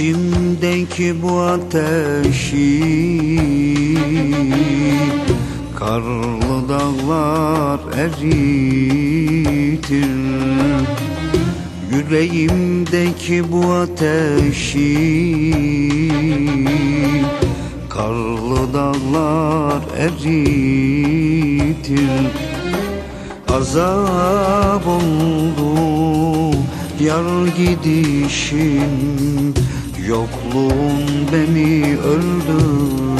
İçimdeki bu ateşi Karlı dağlar eritir. Yüreğimdeki bu ateşi Karlı dağlar eritir. Azap oldu yar gidişin Yokluğun beni öldürdü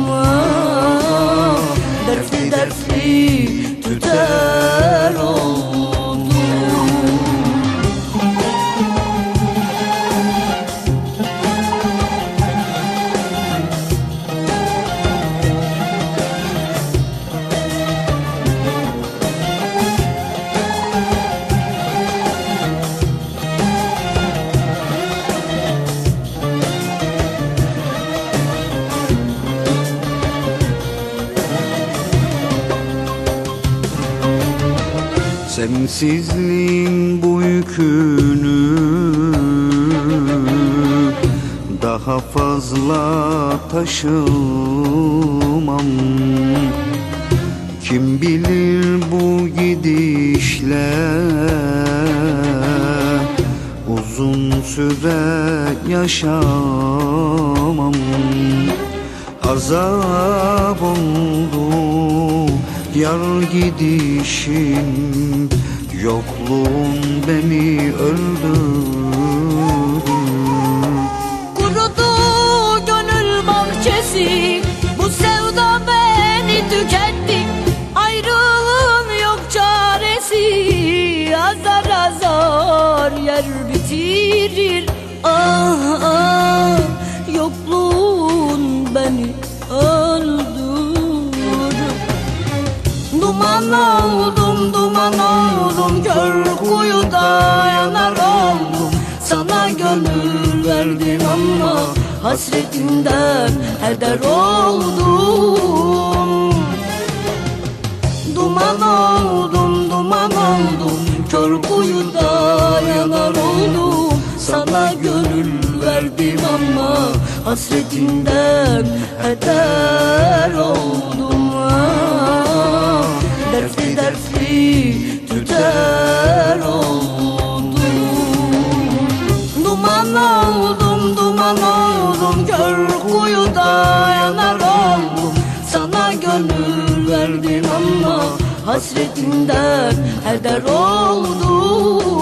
Sensizliğin bu yükünü Daha fazla taşımam. Kim bilir bu gidişle Uzun süre yaşamam. Azap oldu yar gidişin Yokluğun beni öldürdü Kurudu gönül bahçesi Bu sevda beni tüketti. Ayrılığın yok çaresi Azar azar yer bitirir. Ah ah Yokluğun beni Duman oldum, duman oldum Kör kuyuda yanar oldum. Sana gönül verdim ama Hasretinden heder oldum. Duman oldum, duman oldum Kör kuyuda yanar oldum. Sana gönül verdim ama Hasretinden heder dertli tüter oldum. Duman oldum, duman oldum. Kör kuyuda yanar oldum. Sana gönül verdim ama Hasretinden heder oldum